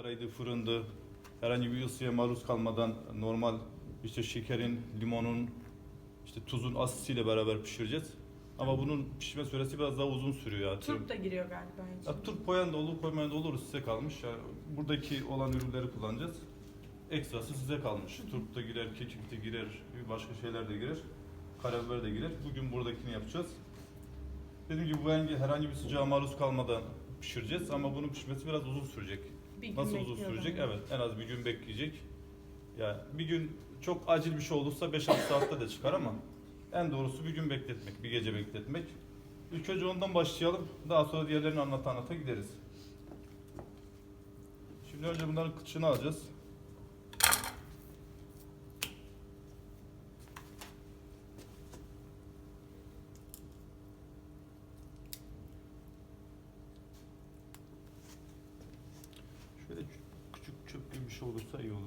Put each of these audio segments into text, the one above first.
ızgaraydı, fırındı. Herhangi bir ısıya maruz kalmadan normal işte şekerin, limonun, işte tuzun asisiyle beraber pişireceğiz. Ama bunun pişme süresi biraz daha uzun sürüyor. ya. Turp da giriyor galiba içine. Ya, turp koyan da olur, koymayan da olur size kalmış. Yani buradaki olan ürünleri kullanacağız. Ekstrası size kalmış. Turp da girer, kekik de girer, başka şeyler de girer. Karabiber de girer. Bugün buradakini yapacağız. Dediğim gibi bu herhangi, herhangi bir sıcağa maruz kalmadan pişireceğiz ama bunun pişmesi biraz uzun sürecek. Bir gün Nasıl uzun bekliyor sürecek? Evet, en az bir gün bekleyecek. Yani bir gün çok acil bir şey olursa 5-6 saatte de çıkar ama en doğrusu bir gün bekletmek, bir gece bekletmek. İlk önce ondan başlayalım. Daha sonra diğerlerini anlata anlata gideriz. Şimdi önce bunların kıçını alacağız. Şey olursa iyi olur.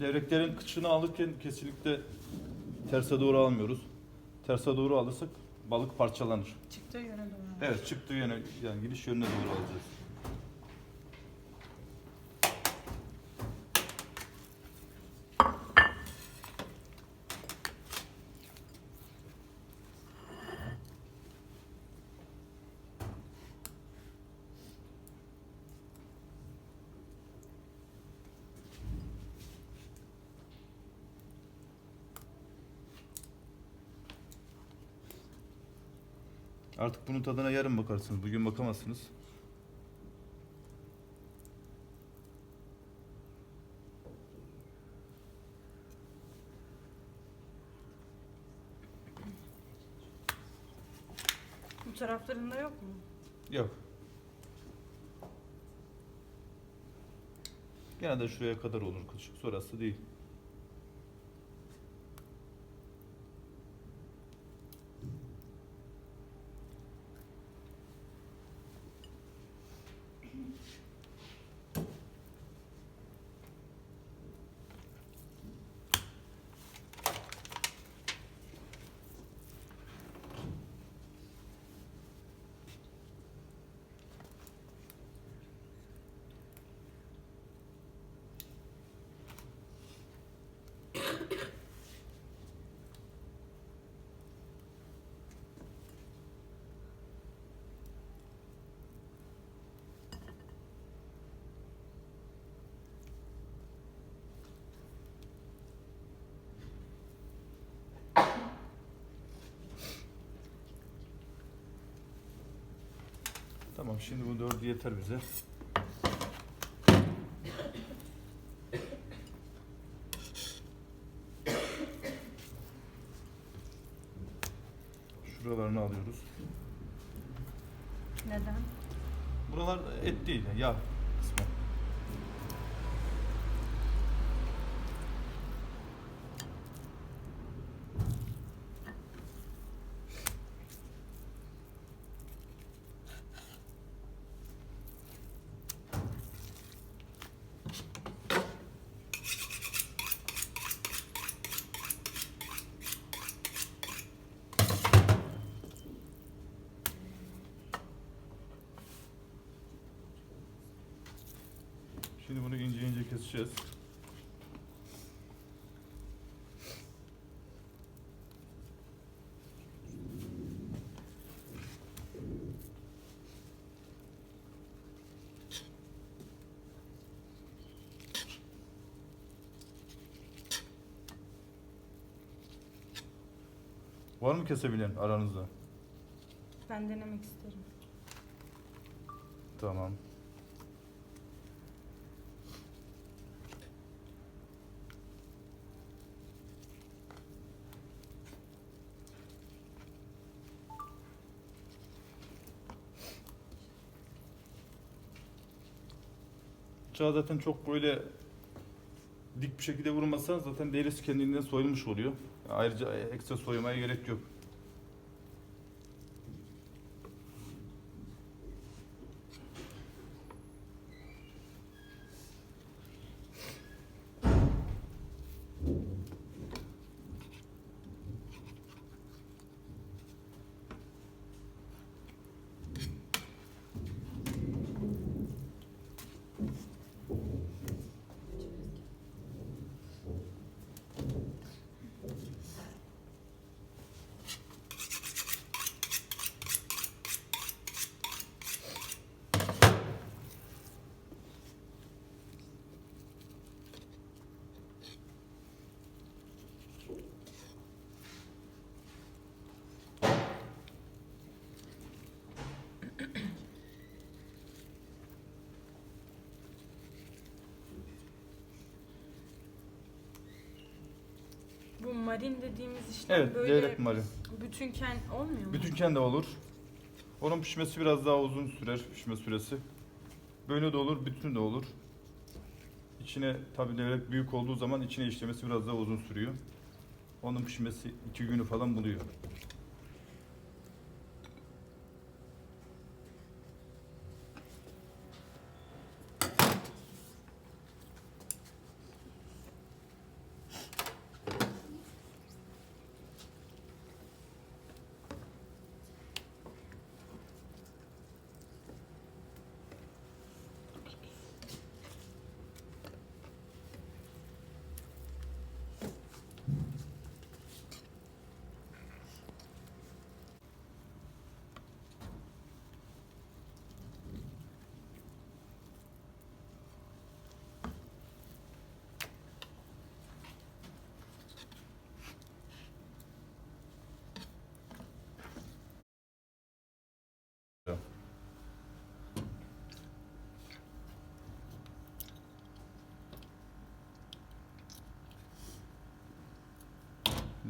Levreklerin kıçını alırken kesinlikle terse doğru almıyoruz. Terse doğru alırsak balık parçalanır. Çıktığı yöne doğru. Evet çıktığı yöne yani gidiş yönüne doğru alacağız. Artık bunun tadına yarın bakarsınız. Bugün bakamazsınız. Bu taraflarında yok mu? Yok. Genelde şuraya kadar olur kılçık. Sonrası değil. Tamam şimdi bu dördü yeter bize. Şuralarını alıyoruz. Neden? Buralar et değil, kısmı. Keseceğiz. Var mı kesebilen aranızda? Ben denemek isterim. Tamam. Bıçağı zaten çok böyle dik bir şekilde vurmazsan zaten derisi kendinden soyulmuş oluyor. Ayrıca ekstra soymaya gerek yok. Marin dediğimiz işte Evet, böyle levrek marin. bütünken olmuyor mu? Bütünken de olur. Onun pişmesi biraz daha uzun sürer pişme süresi. Böyle de olur, bütün de olur. İçine tabii levrek büyük olduğu zaman içine işlemesi biraz daha uzun sürüyor. Onun pişmesi iki günü falan buluyor.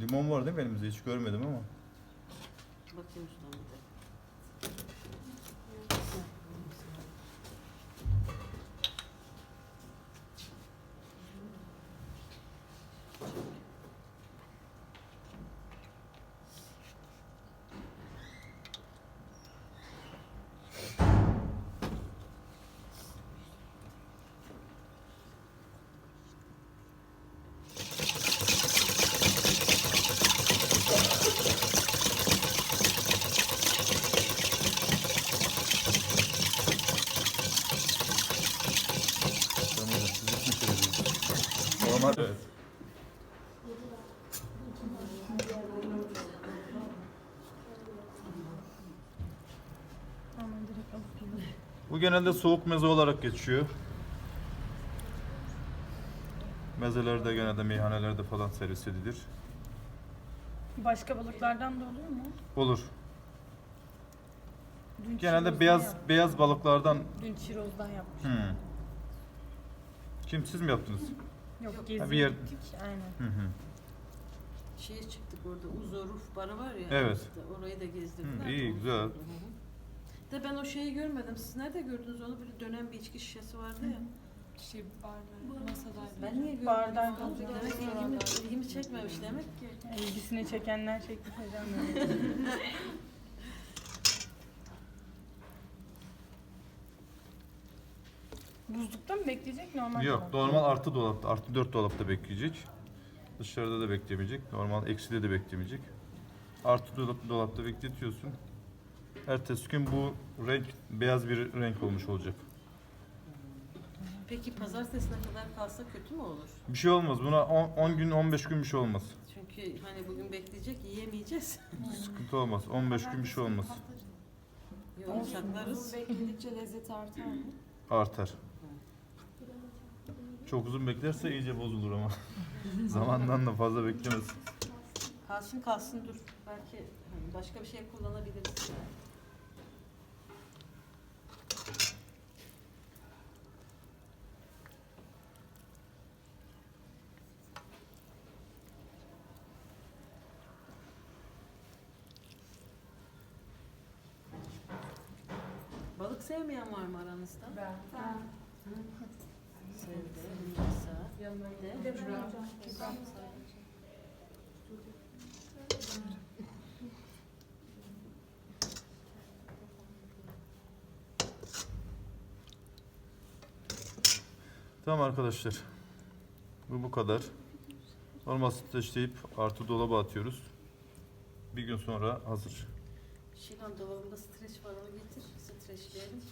Limon var değil mi elimizde? Hiç görmedim ama. Bakayım şuna bir de. Tamam hocam, siz için çeviriyorsunuz. Normal. Evet. Tamam direkt alıp yiyorum. Bu genelde soğuk meze olarak geçiyor. Mezelerde genelde meyhanelerde falan servis edilir. Başka balıklardan da oluyor mu? Olur. Dün Genelde çirozdan beyaz yap- beyaz balıklardan Dün çirozdan yapmış. hmm. Kim siz mi yaptınız? Yok gezi bir yer- gittik. Aynen. Hı hı. Şeye çıktık orada Uzoruf barı var ya. Evet. işte orayı da gezdirdiler. Hı, iyi, güzel. Hı hı. De ben o şeyi görmedim. Siz nerede gördünüz onu? Böyle dönen bir içki şişesi vardı ya. Şey barda, masadaydı. Ben niye görmedim? Bardak onu? alacağım. Demek ilgimi, ilgimi çekmemiş demek ki. İlgisini çekenler çekti hocam. Buzlukta mı bekleyecek normal Yok, dolapta? normal artı dolapta, artı 4 dolapta bekleyecek. Dışarıda da beklemeyecek. Normal ekside de beklemeyecek. Artı dolap, dolapta bekletiyorsun. Ertesi gün bu renk beyaz bir renk olmuş olacak. Peki pazartesine kadar kalsa kötü mü olur? Bir şey olmaz. Buna 10 gün 15 gün bir şey olmaz. Çünkü hani bugün bekleyecek yiyemeyeceğiz. Sıkıntı olmaz. 15 gün bir şey olmaz. Yok saklarız. Bekledikçe lezzeti artar mı? Artar. Çok uzun beklerse iyice bozulur ama. Zamandan da fazla beklemez. Kalsın kalsın dur. Belki hani başka bir şey kullanabiliriz. Balık sevmeyen var mı aranızda? Ben. Sevdi. Nisa. Yanına Bir de de Kübra. Tamam arkadaşlar. Bu bu kadar. Normal streçleyip artı dolaba atıyoruz. Bir gün sonra hazır. Şilan dolabında streç var onu getir. Streçleyelim.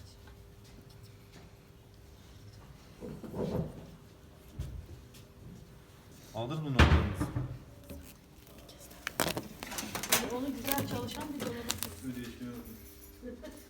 Aldınız mı notlarınızı? Onu güzel çalışan bir dolaba Öyle işliyor.